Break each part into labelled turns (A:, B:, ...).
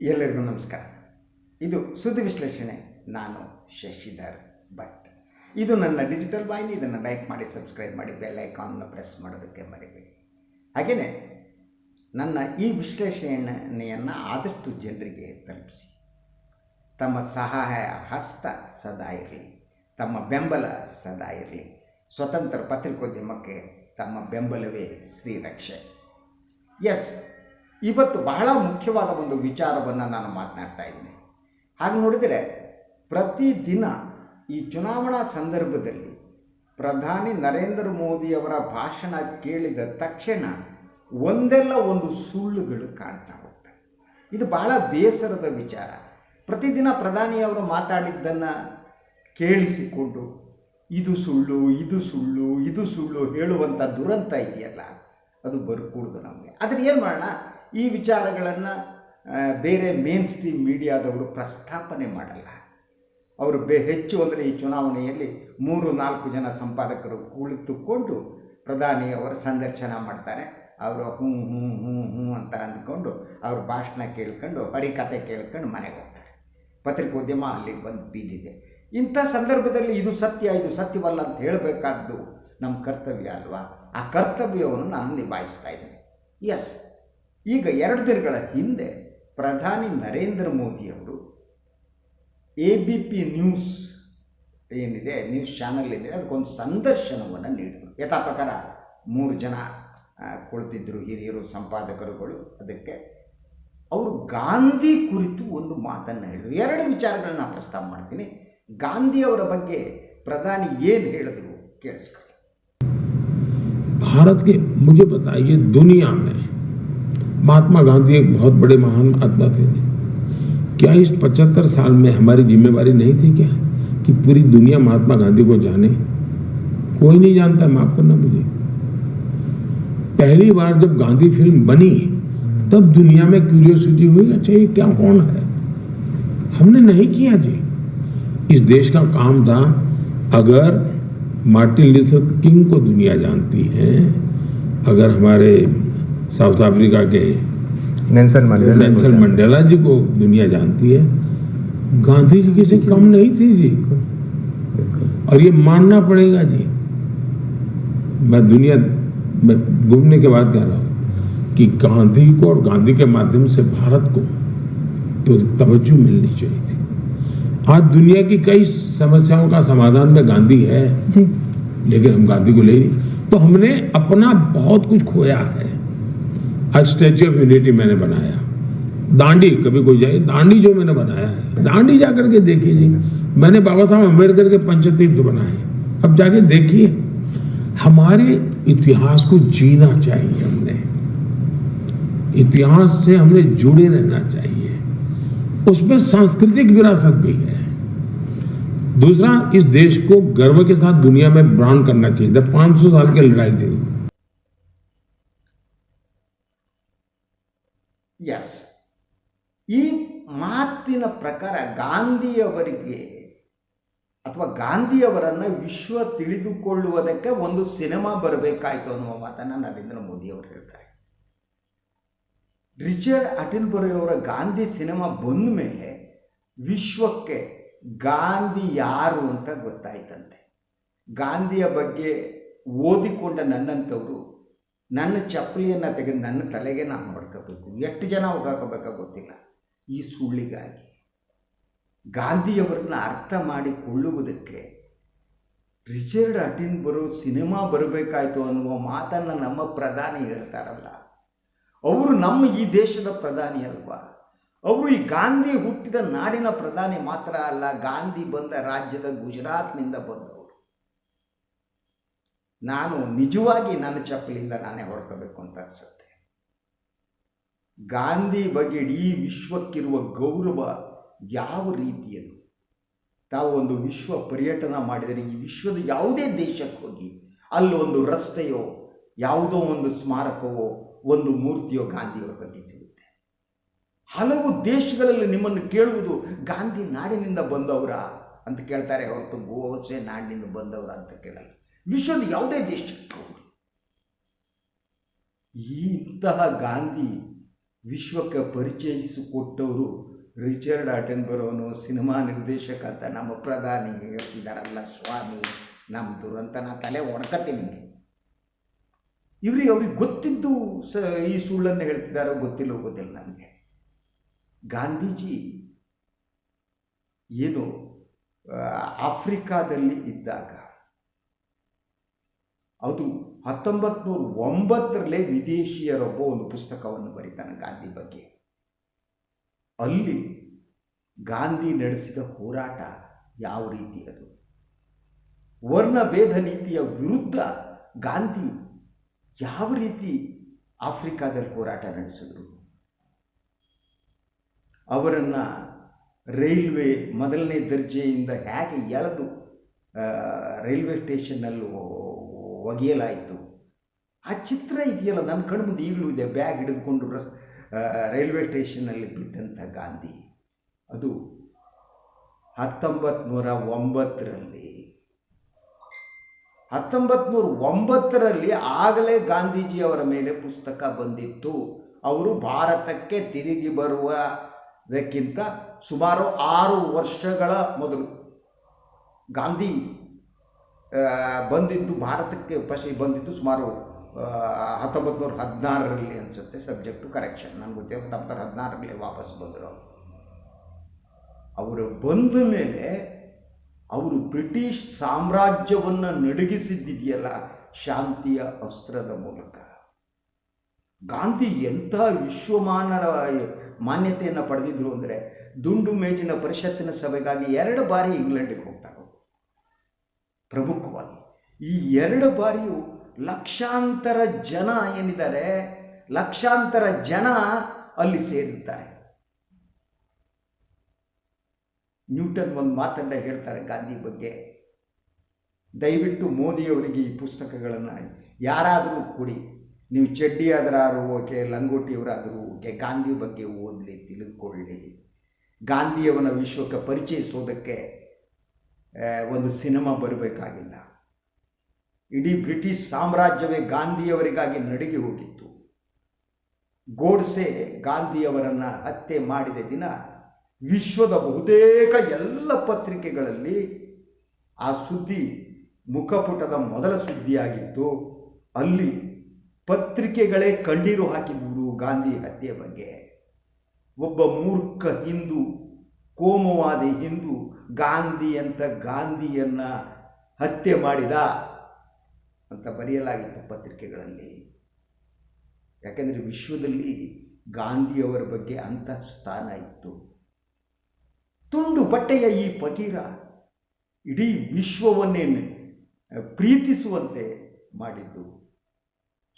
A: ಎಲ್ಲರಿಗೂ ನಮಸ್ಕಾರ. ಇದು ಸುದ್ದಿ ವಿಶ್ಲೇಷಣೆ. ನಾನು ಶಶಿಧರ್ ಭಟ್. ಇದು ನನ್ನ ಡಿಜಿಟಲ್ ವಾಹಿನಿ. ಇದನ್ನು ಲೈಕ್ ಮಾಡಿ, ಸಬ್ಸ್ಕ್ರೈಬ್ ಮಾಡಿ, ಬೆಲ್ ಐಕಾನ್ನ ಪ್ರೆಸ್ ಮಾಡೋದಕ್ಕೆ ಮರಿಬೇಡಿ. ಹಾಗೆಯೇ ನನ್ನ ಈ ವಿಶ್ಲೇಷಣೆಯನ್ನು ಆದಷ್ಟು ಜನರಿಗೆ ತಲುಪಿಸಿ. ತಮ್ಮ ಸಹಾಯ ಹಸ್ತ ಸದಾ ಇರಲಿ. ತಮ್ಮ ಬೆಂಬಲ ಸದಾ ಇರಲಿ. ಸ್ವತಂತ್ರ ಪತ್ರಿಕೋದ್ಯಮಕ್ಕೆ ತಮ್ಮ ಬೆಂಬಲವೇ ಶ್ರೀರಕ್ಷೆ. ಎಸ್ ಇವತ್ತು ಬಹಳ ಮುಖ್ಯವಾದ ಒಂದು ವಿಚಾರವನ್ನು ನಾನು ಮಾತನಾಡ್ತಾ ಇದ್ದೀನಿ. ಹಾಗೆ ನೋಡಿದರೆ ಪ್ರತಿದಿನ ಈ ಚುನಾವಣಾ ಸಂದರ್ಭದಲ್ಲಿ ಪ್ರಧಾನಿ ನರೇಂದ್ರ ಮೋದಿಯವರ ಭಾಷಣ ಕೇಳಿದ ತಕ್ಷಣ ಒಂದೆಲ್ಲ ಒಂದು ಸುಳ್ಳುಗಳು ಕಾಣ್ತಾ ಹೋಗ್ತವೆ. ಇದು ಬಹಳ ಬೇಸರದ ವಿಚಾರ. ಪ್ರತಿದಿನ ಪ್ರಧಾನಿಯವರು ಮಾತಾಡಿದ್ದನ್ನು ಕೇಳಿಸಿಕೊಂಡು ಇದು ಸುಳ್ಳು ಇದು ಸುಳ್ಳು ಇದು ಸುಳ್ಳು ಹೇಳುವಂಥ ದುರಂತ ಇದೆಯಲ್ಲ, ಅದು ಬರ್ಕೂಡ್ದು ನಮಗೆ. ಆದರೆ ಏನು ಮಾಡೋಣ? ಈ ವಿಚಾರಗಳನ್ನು ಬೇರೆ ಮೇನ್ ಸ್ಟ್ರೀಮ್ ಮೀಡಿಯಾದವರು ಪ್ರಸ್ತಾಪನೆ ಮಾಡಲ್ಲ. ಅವರು ಬೆ, ಹೆಚ್ಚು ಅಂದರೆ ಈ ಚುನಾವಣೆಯಲ್ಲಿ ಮೂರು, ನಾಲ್ಕು ಜನ ಸಂಪಾದಕರು ಕುಳಿತುಕೊಂಡು ಪ್ರಧಾನಿಯವರ ಸಂದರ್ಶನ ಮಾಡ್ತಾರೆ. ಅವರು ಹ್ಞೂ ಹ್ಞೂ ಹ್ಞೂ ಹ್ಞೂ ಅಂತ ಅಂದ್ಕೊಂಡು ಅವ್ರ ಭಾಷಣ ಕೇಳ್ಕೊಂಡು, ಹರಿಕತೆ ಕೇಳ್ಕೊಂಡು ಮನೆಗೆ ಹೋಗ್ತಾರೆ. ಪತ್ರಿಕೋದ್ಯಮ ಅಲ್ಲಿಗೆ ಬಂದು ಬಿದ್ದಿದೆ ಇಂಥ ಸಂದರ್ಭದಲ್ಲಿ ಇದು ಸತ್ಯ, ಇದು ಸತ್ಯವಲ್ಲ ಅಂತ ಹೇಳಬೇಕಾದ್ದು ನಮ್ಮ ಕರ್ತವ್ಯ ಅಲ್ವಾ? ಆ ಕರ್ತವ್ಯವನ್ನು ನಾನು ನಿಭಾಯಿಸ್ತಾ ಇದ್ದೀನಿ. ಎಸ್ ಈಗ ಎರಡು ದಿನಗಳ ಹಿಂದೆ ಪ್ರಧಾನಿ ನರೇಂದ್ರ ಮೋದಿಯವರು ಎ ಬಿ ಪಿ ನ್ಯೂಸ್ ಏನಿದೆ ನ್ಯೂಸ್ ಚಾನಲ್ ಏನಿದೆ ಅದಕ್ಕೊಂದು ಸಂದರ್ಶನವನ್ನು ನೀಡಿದರು ಯಥಾ ಪ್ರಕಾರ ಮೂರು ಜನ ಆ, ಕುಳಿತಿದ್ದರು ಹಿರಿಯರು ಸಂಪಾದಕರುಗಳು ಅದಕ್ಕೆ ಅವರು ಗಾಂಧಿ ಕುರಿತು ಒಂದು ಮಾತನ್ನು ಹೇಳಿದರು ಎರಡು ವಿಚಾರಗಳನ್ನ ನಾನು ಪ್ರಸ್ತಾಪ ಮಾಡ್ತೀನಿ ಗಾಂಧಿಯವರ ಬಗ್ಗೆ ಪ್ರಧಾನಿ ಏನು ಹೇಳಿದ್ರು ಕೇಳಿಸ್ಕೊಳ್ಳಿ
B: भारत के मुझे बताइए दुनिया में महात्मा गांधी एक बहुत बड़े महान आत्मा थे। क्या इस पचहत्तर साल में हमारी जिम्मेवारी नहीं थी क्या कि पूरी दुनिया महात्मा गांधी को जाने? कोई नहीं जानता, माफ़ करना मुझे। पहली बार जब गांधी फ़िल्म बनी, तब दुनिया में क्यूरियोसिटी हुई अच्छा ये क्या कौन है? हमने नहीं किया जी। इस देश का काम था, अगर मार्टिन लूथर किंग को दुनिया जानती है, अगर हमारे साउथ अफ्रीका के
C: Nelson Mandela
B: Nelson Mandela ji को दुनिया जानती है। गांधी जी किसी कम नहीं थी जी। और ये मानना पड़ेगा जी। मैं दुनिया में घूमने के बाद कह रहा हूँ कि गांधी को और गांधी के माध्यम से भारत को तो तवज्जो मिलनी चाहिए थी। आज दुनिया की कई समस्याओं का समाधान में गांधी है
D: जी।
B: लेकिन हम गांधी को ले नहीं। तो हमने अपना बहुत कुछ खोया है। आज स्टैच्यू ऑफ़ यूनिटी मैंने बनाया। दांडी, कभी कोई जाए, दांडी जो मैंने बनाया है, दांडी जाकर के देखिए जी। मैंने बाबा साहब अंबेडकर के पंचतीर्थ बनाए अब जाके देखिए, हमारे इतिहास को जीना चाहिए हमने। इतिहास से हमने जुड़े रहना चाहिए। उसमें सांस्कृतिक विरासत भी है। दूसरा, इस देश को गर्व के साथ दुनिया में ब्रांड करना चाहिए। जब 500 साल की लड़ाई थी
A: ಪ್ರಕಾರ ಗಾಂಧಿಯವರಿಗೆ ಅಥವಾ ಗಾಂಧಿಯವರನ್ನು ವಿಶ್ವ ತಿಳಿದುಕೊಳ್ಳುವುದಕ್ಕೆ ಒಂದು ಸಿನಿಮಾ ಬರಬೇಕಾಯಿತು ಅನ್ನುವ ಮಾತನ್ನು ನರೇಂದ್ರ ಮೋದಿ ಅವರು ಹೇಳ್ತಾರೆ. ರಿಚರ್ಡ್ ಅಟಲ್ಬರಿಯವರ ಗಾಂಧಿ ಸಿನಿಮಾ ಬಂದ ಮೇಲೆ ವಿಶ್ವಕ್ಕೆ ಗಾಂಧಿ ಯಾರು ಅಂತ ಗೊತ್ತಾಯ್ತಂತೆ. ಗಾಂಧಿಯ ಬಗ್ಗೆ ಓದಿಕೊಂಡ ನನ್ನಂಥವರು ನನ್ನ ಚಪ್ಪಲಿಯನ್ನು ತೆಗೆದು ನನ್ನ ತಲೆಗೆ ನಾನು ಹೊಡ್ಕೋಬೇಕು. ಎಷ್ಟು ಜನ ಹೋಗಾಕೋಬೇಕೋ ಗೊತ್ತಿಲ್ಲ. ಈ ಸುಳ್ಳಿಗಾಗಿ. ಗಾಂಧಿಯವರನ್ನ ಅರ್ಥ ಮಾಡಿಕೊಳ್ಳುವುದಕ್ಕೆ ರಿಚರ್ಡ್ ಅಟಿನ್ ಬರೋ ಸಿನಿಮಾ ಬರಬೇಕಾಯ್ತು ಅನ್ನುವ ಮಾತನ್ನು ನಮ್ಮ ಪ್ರಧಾನಿ ಹೇಳ್ತಾರಲ್ಲ, ಅವರು ನಮ್ಮ ಈ ದೇಶದ ಪ್ರಧಾನಿ ಅಲ್ವಾ? ಅವರು ಈ ಗಾಂಧಿ ಹುಟ್ಟಿದ ನಾಡಿನ ಪ್ರಧಾನಿ ಮಾತ್ರ ಅಲ್ಲ, ಗಾಂಧಿ ಬಂದ ರಾಜ್ಯದ ಗುಜರಾತ್ನಿಂದ ಬಂದವರು. ನಾನು ನಿಜವಾಗಿ ನನ್ನ ಚಪ್ಪಲಿಂದ ನಾನೇ ಹೊಡ್ಕೋಬೇಕು ಅಂತ ಅನಿಸುತ್ತೆ. ಗಾಂಧಿ ಬಗ್ಗೆ ಇಡೀ ವಿಶ್ವಕ್ಕಿರುವ ಗೌರವ ಯಾವ ರೀತಿಯದು? ತಾವು ಒಂದು ವಿಶ್ವ ಪರ್ಯಟನ ಮಾಡಿದರೆ ಈ ವಿಶ್ವದ ಯಾವುದೇ ದೇಶಕ್ಕೆ ಹೋಗಿ ಅಲ್ಲಿ ಒಂದು ರಸ್ತೆಯೋ, ಯಾವುದೋ ಒಂದು ಸ್ಮಾರಕವೋ, ಒಂದು ಮೂರ್ತಿಯೋ ಗಾಂಧಿಯವರ ಬಗ್ಗೆ ಸಿಗುತ್ತೆ. ಹಲವು ದೇಶಗಳಲ್ಲಿ ನಿಮ್ಮನ್ನು ಕೇಳುವುದು, ಗಾಂಧಿ ನಾಡಿನಿಂದ ಬಂದವರ ಅಂತ ಕೇಳ್ತಾರೆ, ಹೊರತು ಗೋಸೆ ನಾಡಿನಿಂದ ಬಂದವರ ಅಂತ ಕೇಳಲ್ಲ. ವಿಶ್ವದ ಯಾವುದೇ ದೇಶಕ್ಕೆ ಈ ಇಂತಹ ಗಾಂಧಿ ವಿಶ್ವಕ್ಕೆ ಪರಿಚಯಿಸಿಕೊಟ್ಟವರು ರಿಚರ್ಡ್ ಆಟೆನ್ಬರೋನು ಸಿನಿಮಾ ನಿರ್ದೇಶಕ ಅಂತ ನಮ್ಮ ಪ್ರಧಾನಿ ಹೇಳ್ತಿದ್ದಾರಲ್ಲ, ಸ್ವಾಮಿ ನಮ್ಮ ದುರಂತ ನಾ ತಲೆ ಒಣಕತ್ತೀನಿ ನಿಮಗೆ. ಇವ್ರಿಗೆ ಅವ್ರಿಗೆ ಗೊತ್ತಿದ್ದು ಸ, ಈ ಸುಳ್ಳನ್ನು ಹೇಳ್ತಿದ್ದಾರೋ ಗೊತ್ತಿಲ್ಲ ಗೊತ್ತಿಲ್ಲ ನನಗೆ ಗಾಂಧೀಜಿ ಏನು ಆಫ್ರಿಕಾದಲ್ಲಿ ಇದ್ದಾಗ ಅದು ಹತ್ತೊಂಬತ್ತು ನೂರ ಒಂಬತ್ತರಲ್ಲೇ ವಿದೇಶಿಯರೊಬ್ಬ ಒಂದು ಪುಸ್ತಕವನ್ನು ಬರೀತಾನೆ ಗಾಂಧಿ ಬಗ್ಗೆ. ಅಲ್ಲಿ ಗಾಂಧಿ ನಡೆಸಿದ ಹೋರಾಟ ಯಾವ ರೀತಿ ಅದು? ವರ್ಣಭೇದ ನೀತಿಯ ವಿರುದ್ಧ ಗಾಂಧಿ ಯಾವ ರೀತಿ ಆಫ್ರಿಕಾದಲ್ಲಿ ಹೋರಾಟ ನಡೆಸಿದ್ರು? ಅವರನ್ನು ರೈಲ್ವೆ ಮೊದಲನೇ ದರ್ಜೆಯಿಂದ ಹೇಗೆ ಎಳೆದು ರೈಲ್ವೆ ಸ್ಟೇಷನ್ನಲ್ಲಿ ಒಗೆಯಲಾಯಿತು? ಆ ಚಿತ್ರ ಇದೆಯಲ್ಲ ನನ್ನ ಕಣ್ಮುಂದೆ ಈಗಲೂ ಇದೆ, ಬ್ಯಾಗ್ ಹಿಡಿದುಕೊಂಡು ರಸ್ ರೈಲ್ವೆ ಸ್ಟೇಷನ್ನಲ್ಲಿ ಬಿದ್ದಂಥ ಗಾಂಧಿ. ಅದು ಹತ್ತೊಂಬತ್ತು ನೂರ ಒಂಬತ್ತರಲ್ಲಿ ಹತ್ತೊಂಬತ್ತು ನೂರ ಒಂಬತ್ತರಲ್ಲಿ ಆಗಲೇ ಗಾಂಧೀಜಿಯವರ ಮೇಲೆ ಪುಸ್ತಕ ಬಂದಿತ್ತು. ಅವರು ಭಾರತಕ್ಕೆ ತಿರುಗಿ ಬರುವುದಕ್ಕಿಂತ ಸುಮಾರು ಆರು ವರ್ಷಗಳ ಮೊದಲು ಗಾಂಧಿ ಬಂದಿದ್ದು, ಭಾರತಕ್ಕೆ ಫಸ್ಟ್ ಬಂದಿದ್ದು ಸುಮಾರು ಹತ್ತೊಂಬತ್ತು ನೂರ ಹದಿನಾರರಲ್ಲಿ ಅನಿಸುತ್ತೆ ಸಬ್ಜೆಕ್ಟು ಕರೆಕ್ಷನ್ ನನಗೆ ಗೊತ್ತಿಲ್ಲ ಹತ್ತೊಂಬತ್ತು ನೂರ ಹದಿನಾರರಲ್ಲಿ ವಾಪಸ್ ಬಂದರು ಅವರು. ಬಂದ ಮೇಲೆ ಅವರು ಬ್ರಿಟಿಷ್ ಸಾಮ್ರಾಜ್ಯವನ್ನು ನಡುಗಿಸಿದ್ದಿದೆಯಲ್ಲ, ಶಾಂತಿಯ ಅಸ್ತ್ರದ ಮೂಲಕ. ಗಾಂಧಿ ಎಂಥ ವಿಶ್ವಮಾನರ ಮಾನ್ಯತೆಯನ್ನು ಪಡೆದಿದ್ರು ಅಂದರೆ, ದುಂಡು ಮೇಜಿನ ಪರಿಷತ್ತಿನ ಸಭೆಗಾಗಿ ಎರಡು ಬಾರಿ ಇಂಗ್ಲೆಂಡಿಗೆ ಹೋಗ್ತಾರೆ. ಪ್ರಮುಖವಾಗಿ. ಈ ಎರಡು ಬಾರಿಯೂ ಲಕ್ಷಾಂತರ ಜನ ಏನಿದ್ದಾರೆ, ಲಕ್ಷಾಂತರ ಜನ ಅಲ್ಲಿ ಸೇರಿರ್ತಾರೆ. ನ್ಯೂಟನ್ ಒಂದು ಮಾತನ್ನ ಹೇಳ್ತಾರೆ ಗಾಂಧಿ ಬಗ್ಗೆ. ದಯವಿಟ್ಟು ಮೋದಿಯವರಿಗೆ ಈ ಪುಸ್ತಕಗಳನ್ನು ಯಾರಾದರೂ ಕೊಡಿ. ನೀವು ಚಡ್ಡಿ ಆದರಾರು ಓಕೆ, ಲಂಗೋಟಿಯವರಾದರೂ, ಓಕೆ, ಗಾಂಧಿ ಬಗ್ಗೆ ಓದಲಿ, ತಿಳಿದುಕೊಳ್ಳಿ. ಗಾಂಧಿಯವನ ವಿಶ್ವಕ್ಕೆ ಪರಿಚಯಿಸೋದಕ್ಕೆ ಒಂದು ಸಿನಿಮಾ ಬರಬೇಕಾಗಿಲ್ಲ. ಇಡೀ ಬ್ರಿಟಿಷ್ ಸಾಮ್ರಾಜ್ಯವೇ ಗಾಂಧಿಯವರಿಗಾಗಿ ನಡುಗಿ ಹೋಗಿತ್ತು. ಗೋಡ್ಸೆ ಗಾಂಧಿಯವರನ್ನು ಹತ್ಯೆ ಮಾಡಿದ ದಿನ ವಿಶ್ವದ ಬಹುತೇಕ ಎಲ್ಲ ಪತ್ರಿಕೆಗಳಲ್ಲಿ ಆ ಸುದ್ದಿ ಮುಖಪುಟದ ಮೊದಲ ಸುದ್ದಿಯಾಗಿತ್ತು. ಅಲ್ಲಿ ಪತ್ರಿಕೆಗಳೇ ಕಣ್ಣೀರು ಹಾಕಿದ್ರು ಗಾಂಧಿ ಹತ್ಯೆ ಬಗ್ಗೆ. ಒಬ್ಬ ಮೂರ್ಖ ಹಿಂದೂ, ಕೋಮವಾದಿ ಹಿಂದೂ ಗಾಂಧಿ ಅಂತ ಗಾಂಧಿಯನ್ನ ಹತ್ಯೆ ಮಾಡಿದ. ಅಂತ ಬರೆಯಲಾಗಿತ್ತು ಪತ್ರಿಕೆಗಳಲ್ಲಿ. ಯಾಕೆಂದರೆ ವಿಶ್ವದಲ್ಲಿ ಗಾಂಧಿಯವರ ಬಗ್ಗೆ ಅಂಥ ಸ್ಥಾನ ಇತ್ತು. ತುಂಡು ಬಟ್ಟೆಯ ಈ ಪಕೀರ ಇಡೀ ವಿಶ್ವವನ್ನೇ ಪ್ರೀತಿಸುವಂತೆ ಮಾಡಿದ್ದು.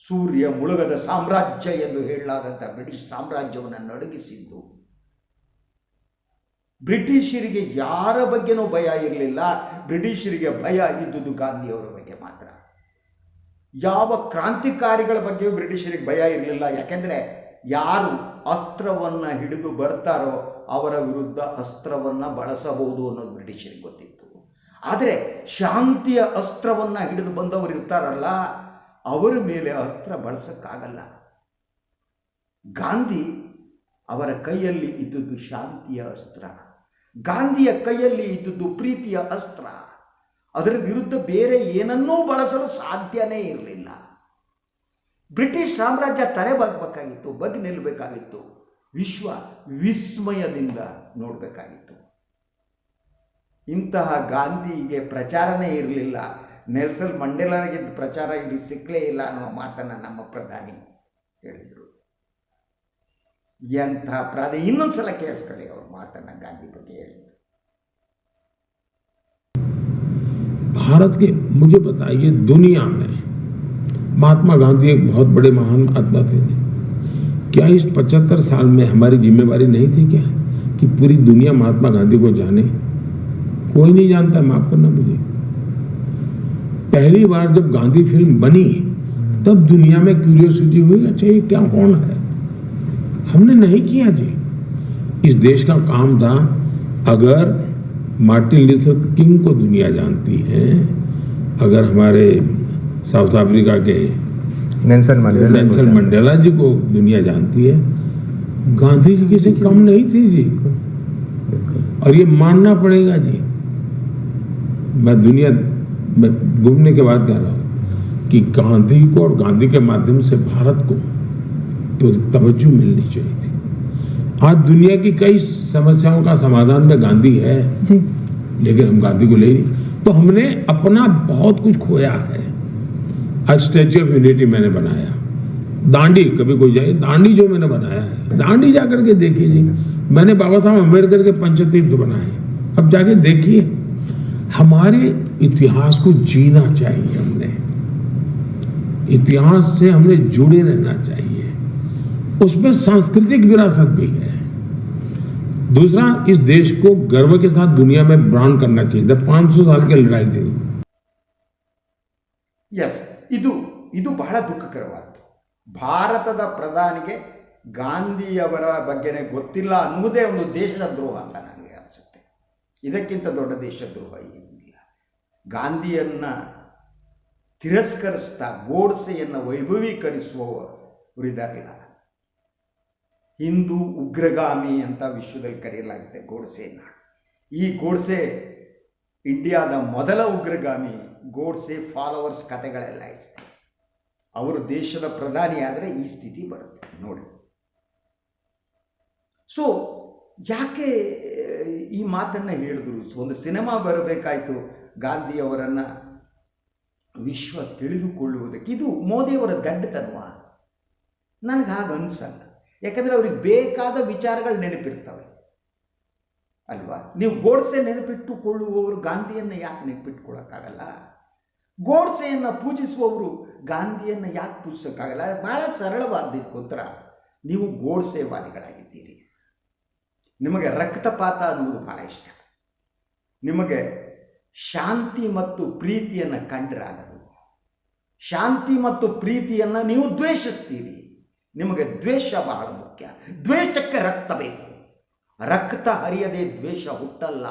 A: ಸೂರ್ಯ ಮುಳುಗದ ಸಾಮ್ರಾಜ್ಯ ಎಂದು ಹೇಳಲಾದಂಥ ಬ್ರಿಟಿಷ್ ಸಾಮ್ರಾಜ್ಯವನ್ನು ನಡುಗಿಸಿದ್ದು. ಬ್ರಿಟಿಷರಿಗೆ ಯಾರ ಬಗ್ಗೆನೂ ಭಯ ಇರಲಿಲ್ಲ. ಬ್ರಿಟಿಷರಿಗೆ ಭಯ ಇದ್ದುದು ಗಾಂಧಿಯವರ ಬಗ್ಗೆ ಮಾತ್ರ. ಯಾವ ಕ್ರಾಂತಿಕಾರಿಗಳ ಬಗ್ಗೆಯೂ ಬ್ರಿಟಿಷರಿಗೆ ಭಯ ಇರಲಿಲ್ಲ. ಯಾಕೆಂದರೆ ಯಾರು ಅಸ್ತ್ರವನ್ನು ಹಿಡಿದು ಬರ್ತಾರೋ ಅವರ ವಿರುದ್ಧ ಅಸ್ತ್ರವನ್ನು ಬಳಸಬಹುದು ಅನ್ನೋದು ಬ್ರಿಟಿಷರಿಗೆ ಗೊತ್ತಿತ್ತು. ಆದರೆ ಶಾಂತಿಯ ಅಸ್ತ್ರವನ್ನು ಹಿಡಿದು ಬಂದವರು ಇರ್ತಾರಲ್ಲ, ಅವರ ಮೇಲೆ ಅಸ್ತ್ರ ಬಳಸೋಕ್ಕಾಗಲ್ಲ. ಗಾಂಧಿ ಅವರ ಕೈಯಲ್ಲಿ ಇದ್ದದ್ದು ಶಾಂತಿಯ ಅಸ್ತ್ರ. ಗಾಂಧಿಯ ಕೈಯಲ್ಲಿ ಇದ್ದದ್ದು ಪ್ರೀತಿಯ ಅಸ್ತ್ರ. ಅದರ ವಿರುದ್ಧ ಬೇರೆ ಏನನ್ನೂ ಬಳಸಲು ಸಾಧ್ಯನೇ ಇರಲಿಲ್ಲ. ಬ್ರಿಟಿಷ್ ಸಾಮ್ರಾಜ್ಯ ತಲೆ ಬಗ್ಬೇಕಾಗಿತ್ತು ಬಗ್ ನಿಲ್ಲಬೇಕಾಗಿತ್ತು, ವಿಶ್ವ ವಿಸ್ಮಯದಿಂದ ನೋಡಬೇಕಾಗಿತ್ತು. ಇಂತಹ ಗಾಂಧಿಗೆ ಪ್ರಚಾರನೇ ಇರಲಿಲ್ಲ. ನೆಲ್ಸಲ್ ಮಂಡೇಲನಿಗೆ ಪ್ರಚಾರ ಇಲ್ಲಿ ಸಿಕ್ಕಲೇ ಇಲ್ಲ ಅನ್ನುವ ಮಾತನ್ನು ನಮ್ಮ ಪ್ರಧಾನಿ ಹೇಳಿದರು. ಎಂಥ ಪ್ರಧಾನಿ ಇನ್ನೊಂದು ಸಲ ಕೇಳಿಸ್ಕೊಳ್ಳಿ ಅವ್ರ ಮಾತನ್ನು ಗಾಂಧಿ ಬಗ್ಗೆ ಹೇಳಿದ್ರು
B: भारत के, मुझे बताइए, दुनिया में महात्मा गांधी एक बहुत बड़े महान आत्मा थे। क्या इस पचहत्तर साल में हमारी जिम्मेवारी नहीं थी क्या कि पूरी दुनिया महात्मा गांधी को जाने? कोई नहीं जानता, माफ़ करना मुझे। पहली बार जब गांधी फ़िल्म बनी, तब दुनिया में क्यूरियोसिटी हुई अच्छा ये क्या कौन है? हमने नहीं किया जी। इस देश का काम था, अगर मार्टिन लूथर किंग को दुनिया जानती है अगर हमारे साउथ अफ्रीका के
C: Nelson Mandela
B: Nelson Mandela ji को दुनिया जानती है। गांधी जी किसी कम नहीं थी जी। और ये मानना पड़ेगा जी। मैं दुनिया मैं घूमने के बाद कह रहा हूँ कि गांधी को और गांधी के माध्यम से भारत को तो तवज्जो मिलनी चाहिए थी। आज दुनिया की कई समस्याओं का समाधान में गांधी है।
D: जी।
B: लेकिन हम गांधी को ले नहीं। तो हमने अपना बहुत कुछ खोया है। आज स्टैच्यू ऑफ़ यूनिटी मैंने बनाया। दांडी कभी कोई जाए दांडी जो मैंने बनाया है। दांडी जाकर के देखिए जी मैंने बाबा साहब अंबेडकर के पंचतीर्थ बनाए। अब जाके देखिए हमारे इतिहास को जीना चाहिए हमने। इतिहास से हमने जुड़े रहना चाहिए। उसमें सांस्कृतिक विरासत भी है। दूसरा इस देश को गर्व के साथ दुनिया में ब्रांड करना चाहिए जब 500 साल की लड़ाई थी
A: ಎಸ್ ಇದು ಇದು ಬಹಳ ದುಃಖಕರವಾದ್ದು ಭಾರತದ ಪ್ರಧಾನಿಗೆ ಗಾಂಧಿಯವರ ಬಗ್ಗೆನೇ ಗೊತ್ತಿಲ್ಲ ಅನ್ನುವುದೇ ಒಂದು ದೇಶದ ದ್ರೋಹ ಅಂತ ನನಗೆ ಅನಿಸುತ್ತೆ ಇದಕ್ಕಿಂತ ದೊಡ್ಡ ದೇಶದ್ರೋಹ ಏನಿಲ್ಲ ಗಾಂಧಿಯನ್ನು ತಿರಸ್ಕರಿಸ್ತಾ ಗೋಡ್ಸೆಯನ್ನು ವೈಭವೀಕರಿಸುವವರು ಇದಾರಲ್ಲ ಹಿಂದೂ ಉಗ್ರಗಾಮಿ ಅಂತ ವಿಶ್ವದಲ್ಲಿ ಕರೆಯಲಾಗುತ್ತೆ ಗೋಡ್ಸೆನ ಈ ಗೋಡ್ಸೆ ಇಂಡಿಯಾದ ಮೊದಲ ಉಗ್ರಗಾಮಿ ಗೋಡ್ಸೆ ಫಾಲೋವರ್ಸ್ ಕತೆಗಳೆಲ್ಲ ಇರ್ತವೆ ಅವರು ದೇಶದ ಪ್ರಧಾನಿ ಆದರೆ ಈ ಸ್ಥಿತಿ ಬರುತ್ತೆ ನೋಡಿ. ಸೊ ಯಾಕೆ ಈ ಮಾತನ್ನು ಹೇಳಿದ್ರು? ಒಂದು ಸಿನಿಮಾ ಬರಬೇಕಾಯಿತು ಗಾಂಧಿಯವರನ್ನು ವಿಶ್ವ ತಿಳಿದುಕೊಳ್ಳುವುದಕ್ಕೆ. ಇದು ಮೋದಿಯವರ ದಡ್ಡತನವ ನನಗೆ ಹಾಗೆ ಅನಿಸಲ್ಲ ಯಾಕಂದರೆ ಅವ್ರಿಗೆ ಬೇಕಾದ ವಿಚಾರಗಳು ನೆನಪಿರ್ತವೆ. ಅಲ್ವಾ? ನೀವು ಗೋಡ್ಸೆ ನೆನಪಿಟ್ಟುಕೊಳ್ಳುವವರು ಗಾಂಧಿಯನ್ನು ಯಾಕೆ ನೆನಪಿಟ್ಕೊಳ್ಳೋಕ್ಕಾಗಲ್ಲ ಗೋಡ್ಸೆಯನ್ನು ಪೂಜಿಸುವವರು ಗಾಂಧಿಯನ್ನು ಯಾಕೆ ಪೂಜಿಸೋಕ್ಕಾಗಲ್ಲ? ಭಾಳ ಸರಳವಾದ ಉತ್ತರ ನೀವು ಗೋಡ್ಸೆವಾದಿಗಳಾಗಿದ್ದೀರಿ. ನಿಮಗೆ ರಕ್ತಪಾತ ಅನ್ನುವುದು ಭಾಳ ಇಷ್ಟ. ನಿಮಗೆ ಶಾಂತಿ ಮತ್ತು ಪ್ರೀತಿಯನ್ನು ಕಂಡ್ರಾಗದು ಶಾಂತಿ ಮತ್ತು ಪ್ರೀತಿಯನ್ನು ನೀವು ದ್ವೇಷಿಸ್ತೀರಿ. ನಿಮಗೆ ದ್ವೇಷ ಬಹಳ ಮುಖ್ಯ. ದ್ವೇಷಕ್ಕೆ ರಕ್ತ ಬೇಕು. ರಕ್ತ ಹರಿಯದೆ ದ್ವೇಷ ಹುಟ್ಟಲ್ಲ.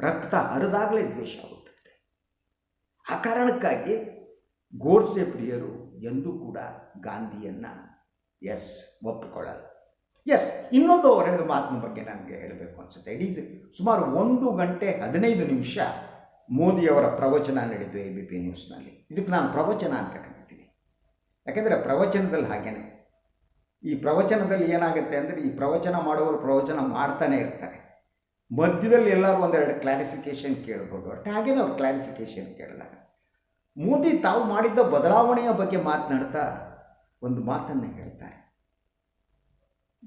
A: ರಕ್ತ ಹರಿದಾಗಲೇ ದ್ವೇಷ ಹುಟ್ಟುತ್ತೆ. ಆ ಕಾರಣಕ್ಕಾಗಿ ಗೋಡ್ಸೆ ಪ್ರಿಯರು ಎಂದೂ ಕೂಡ ಗಾಂಧಿಯನ್ನು, ಎಸ್, ಒಪ್ಪಿಕೊಳ್ಳಲ್ಲ. ಎಸ್, ಇನ್ನೊಂದು ಅವ್ರು ಮಾತಿನ ಬಗ್ಗೆ ನನಗೆ ಹೇಳಬೇಕು ಅನಿಸುತ್ತೆ. ಇಡೀ ಸುಮಾರು ಒಂದು ಗಂಟೆ ಹದಿನೈದು ನಿಮಿಷ ಮೋದಿಯವರ ಪ್ರವಚನ ನಡೆದು ಎ ಬಿ ಪಿ ನ್ಯೂಸ್ನಲ್ಲಿ ಇದಕ್ಕೆ ನಾನು ಪ್ರವಚನ ಅಂತ ಯಾಕೆಂದರೆ ಪ್ರವಚನದಲ್ಲಿ ಹಾಗೇನೆ. ಈ ಪ್ರವಚನದಲ್ಲಿ ಏನಾಗುತ್ತೆ ಅಂದರೆ ಈ ಪ್ರವಚನ ಮಾಡೋರು ಪ್ರವಚನ ಮಾಡ್ತಾನೆ ಇರ್ತಾರೆ. ಮಧ್ಯದಲ್ಲಿ ಎಲ್ಲರೂ ಒಂದೆರಡು ಕ್ಲಾರಿಫಿಕೇಶನ್ ಕೇಳ್ಬೋದು ಅಷ್ಟೇ ಹಾಗೇನೆ ಅವ್ರು ಕ್ಲಾರಿಫಿಕೇಶನ್ ಕೇಳಿದಾಗ. ಮೋದಿ ತಾವು ಮಾಡಿದ್ದ ಬದಲಾವಣೆಯ ಬಗ್ಗೆ ಮಾತನಾಡ್ತಾ ಒಂದು ಮಾತನ್ನು ಹೇಳ್ತಾರೆ.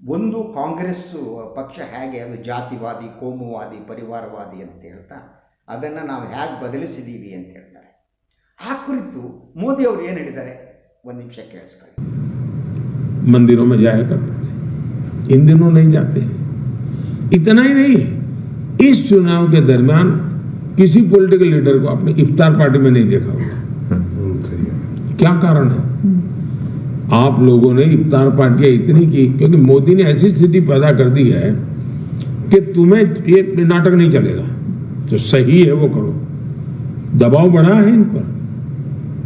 A: ಒಂದು ಕಾಂಗ್ರೆಸ್ಸು ಪಕ್ಷ ಹೇಗೆ ಅದು ಜಾತಿವಾದಿ, ಕೋಮುವಾದಿ, ಪರಿವಾರವಾದಿ ಅಂತ ಹೇಳ್ತಾ ಅದನ್ನು ನಾವು ಹೇಗೆ ಬದಲಿಸಿದ್ದೀವಿ ಅಂತ ಹೇಳ್ತಾರೆ. ಆ ಕುರಿತು ಮೋದಿ ಅವರು ಏನು ಹೇಳಿದ್ದಾರೆ?
B: मंदिरों में जाया करते थे। इन दिनों नहीं जाते हैं। इतना ही नहीं, इस चुनाव के दरमियान किसी पॉलिटिकल लीडर को आपने इफ्तार पार्टी में नहीं देखा होगा। क्या कारण है? आप लोगों ने इफ्तार पार्टियाँ इतनी की, क्योंकि मोदी ने ऐसी स्थिति पैदा कर दी है कि तुम्हें ये नाटक नहीं चलेगा। जो सही है वो करो। दबाव बढ़ा है इन पर।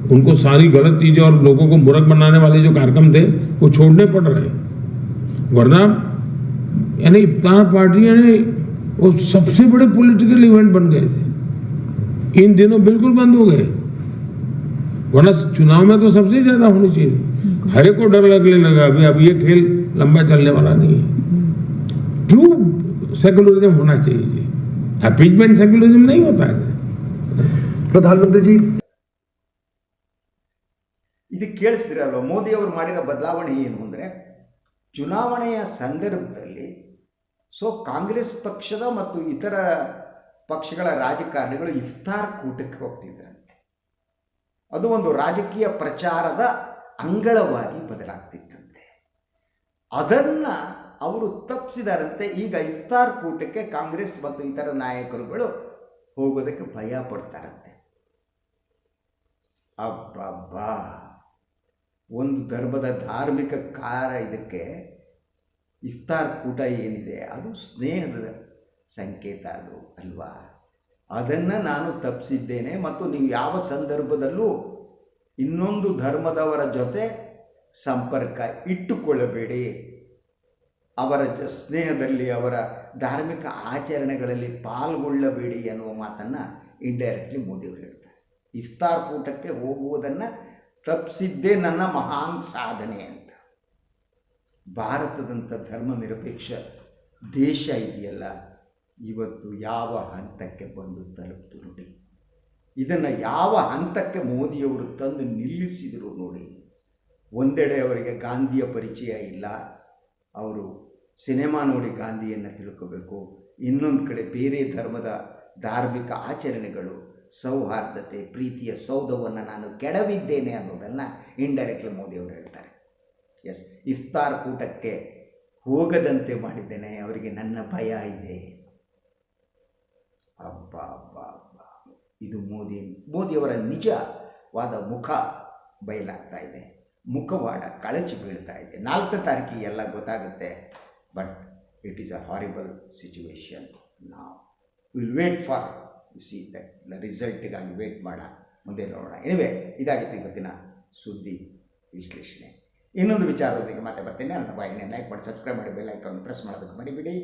B: उनको सारी गलत चीज़ें और लोगों को मूर्ख बनाने वाले जो कार्यक्रम थे, वो छोड़ने पड़ रहे वरना, यानी इफ्तार पार्टी ने वो सबसे बड़े पॉलिटिकल इवेंट बन गए थे। इन दिनों बिल्कुल बंद हो गए। वरना चुनाव में तो सबसे ज़्यादा होनी चाहिए। हर एक को डर लगने लगा, अभी अब ये खेल लंबा चलने वाला नहीं है। ट्रू सेकुलरिज्म होना चाहिए। अपीजमेंट सेकुलरिज्म नहीं होता है।
C: प्रधानमंत्री जी
A: ಇದು ಕೇಳಿಸಿದ್ರಲ್ವ ಮೋದಿಯವರು ಮಾಡಿರೋ ಬದಲಾವಣೆ ಏನು ಅಂದರೆ, ಚುನಾವಣೆಯ ಸಂದರ್ಭದಲ್ಲಿ ಸೊ ಕಾಂಗ್ರೆಸ್ ಪಕ್ಷದ ಮತ್ತು ಇತರ ಪಕ್ಷಗಳ ರಾಜಕಾರಣಿಗಳು ಇಫ್ತಾರ್ ಕೂಟಕ್ಕೆ ಹೋಗ್ತಿದ್ದರಂತೆ ಅದು ಒಂದು ರಾಜಕೀಯ ಪ್ರಚಾರದ ಅಂಗಳವಾಗಿ ಬದಲಾಗ್ತಿತ್ತಂತೆ. ಅದನ್ನು ಅವರು ತಪ್ಪಿಸಿದಾರಂತೆ. ಈಗ ಇಫ್ತಾರ್ ಕೂಟಕ್ಕೆ ಕಾಂಗ್ರೆಸ್ ಮತ್ತು ಇತರ ನಾಯಕರುಗಳು ಹೋಗೋದಕ್ಕೆ ಭಯ ಪಡ್ತಾರಂತೆ. ಅಬ್ಬಬ್ಬಾ! ಒಂದು ಧರ್ಮದ ಧಾರ್ಮಿಕ ಕಾರ ಇದಕ್ಕೆ ಇಫ್ತಾರ್ ಕೂಟ ಏನಿದೆ, ಅದು ಸ್ನೇಹದ ಸಂಕೇತ ಅದು ಅಲ್ವಾ? ಅದನ್ನು ನಾನು ತಪ್ಪಿಸಿದ್ದೇನೆ ಮತ್ತು ನೀವು ಯಾವ ಸಂದರ್ಭದಲ್ಲೂ ಇನ್ನೊಂದು ಧರ್ಮದವರ ಜೊತೆ ಸಂಪರ್ಕ ಇಟ್ಟುಕೊಳ್ಳಬೇಡಿ. ಅವರ ಸ್ನೇಹದಲ್ಲಿ ಅವರ ಧಾರ್ಮಿಕ ಆಚರಣೆಗಳಲ್ಲಿ ಪಾಲ್ಗೊಳ್ಳಬೇಡಿ ಅನ್ನುವ ಮಾತನ್ನು ಇಂಡೈರೆಕ್ಟ್ಲಿ ಮೋದಿಯವರು ಹೇಳ್ತಾರೆ. ಇಫ್ತಾರ್ ಕೂಟಕ್ಕೆ ಹೋಗುವುದನ್ನು ತಪ್ಪಿಸಿದ್ದೇ ನನ್ನ ಮಹಾನ್ ಸಾಧನೆ ಅಂತ. ಭಾರತದಂಥ ಧರ್ಮ ನಿರಪೇಕ್ಷ ದೇಶ ಇದೆಯಲ್ಲ, ಇವತ್ತು ಯಾವ ಹಂತಕ್ಕೆ ಬಂದು ತಲುಪ್ತು ನೋಡಿ. ಇದನ್ನು ಯಾವ ಹಂತಕ್ಕೆ ಮೋದಿಯವರು ತಂದು ನಿಲ್ಲಿಸಿದರು ನೋಡಿ. ಒಂದೆಡೆ ಅವರಿಗೆ ಗಾಂಧಿಯ ಪರಿಚಯ ಇಲ್ಲ, ಅವರು ಸಿನಿಮಾ ನೋಡಿ ಗಾಂಧಿಯನ್ನು ತಿಳ್ಕೋಬೇಕು. ಇನ್ನೊಂದು ಕಡೆ ಬೇರೆ ಧರ್ಮದ ಧಾರ್ಮಿಕ ಆಚರಣೆಗಳು ಸೌಹಾರ್ದತೆ, ಪ್ರೀತಿಯ ಸೌಧವನ್ನು ನಾನು ಕೆಡವಿದ್ದೇನೆ ಅನ್ನೋದನ್ನು ಇಂಡೈರೆಕ್ಟ್ಲಿ ಮೋದಿಯವರು ಹೇಳ್ತಾರೆ. ಎಸ್ ಇಫ್ತಾರ್ ಕೂಟಕ್ಕೆ ಹೋಗದಂತೆ ಮಾಡಿದ್ದೇನೆ, ಅವರಿಗೆ ನನ್ನ ಭಯ ಇದೆ. ಅಬ್ಬ ಅಬ್ಬ ಅಬ್ಬ. ಇದು ಮೋದಿ, ಮೋದಿಯವರ ನಿಜವಾದ ಮುಖ ಬಯಲಾಗ್ತಾ ಇದೆ. ಮುಖವಾಡ ಕಳಚಿ ಬೀಳ್ತಾ ಇದೆ. ನಾಲ್ಕನೇ ತಾರೀಕಿಗೆ ಎಲ್ಲ ಗೊತ್ತಾಗುತ್ತೆ but it is a horrible situation ನಾವು will wait for you see that ರಿಸಲ್ಟ್ಗಾಗಿ wait ಮಾಡ, ಮುಂದೆ ನೋಡೋಣ. ಎನಿವೆ ಇದಾಗಿತ್ತು ಇವತ್ತಿನ ಸುದ್ದಿ ವಿಶ್ಲೇಷಣೆ. ಇನ್ನೊಂದು ವಿಚಾರದೊಂದಿಗೆ ಮತ್ತೆ ಬರ್ತೇನೆ. ನನ್ನ ವಾಹಿನಿ ಲೈಕ್ ಮಾಡಿ ಸಬ್ಸ್ಕ್ರೈಬ್ ಮಾಡಿ ಬೆಲ್ ಐಕಾನ್ ಪ್ರೆಸ್ ಮಾಡೋದಕ್ಕೆ ಮರಿಬಿಡಿ.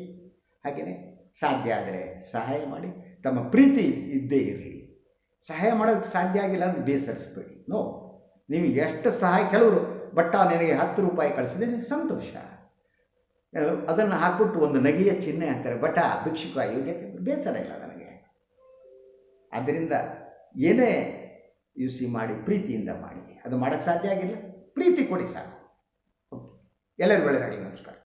A: ಹಾಗೆಯೇ ಸಾಧ್ಯ ಆದರೆ ಸಹಾಯ ಮಾಡಿ. ತಮ್ಮ ಪ್ರೀತಿ ಇದ್ದೇ ಇರಲಿ. ಸಹಾಯ ಮಾಡೋದಕ್ಕೆ ಸಾಧ್ಯ ಆಗಿಲ್ಲ ಅಂದ್ರೆ ಬೇಸರಿಸಬೇಡಿ. ನೋ ನೀವು ಎಷ್ಟು ಸಹಾಯ, ಕೆಲವರು ಬಟ್ಟ ನಿನಗೆ ಹತ್ತು ರೂಪಾಯಿ ಕಳಿಸಿದ್ರೆ ಸಂತೋಷ. ಅದನ್ನು ಹಾಕ್ಬಿಟ್ಟು ಒಂದು ನಗೆಯ ಚಿಹ್ನೆ ಅಂತಾರೆ. ಬಟ ಭಿಕ್ಷುಕ, ಯೋಗ್ಯತೆ, ಬೇಸರ ಇಲ್ಲ ನನಗೆ ಆದ್ದರಿಂದ ಏನೇ ಯು ಸಿ ಮಾಡಿ, ಪ್ರೀತಿಯಿಂದ ಮಾಡಿ. ಅದು ಮಾಡೋಕ್ಕೆ ಸಾಧ್ಯ ಆಗಿಲ್ಲ. ಪ್ರೀತಿ ಕೊಡಿ ಸಾಕು. ಎಲ್ಲರಿಗೂ ಒಳ್ಳೆಯದಾಗಲಿ ನಮಸ್ಕಾರ.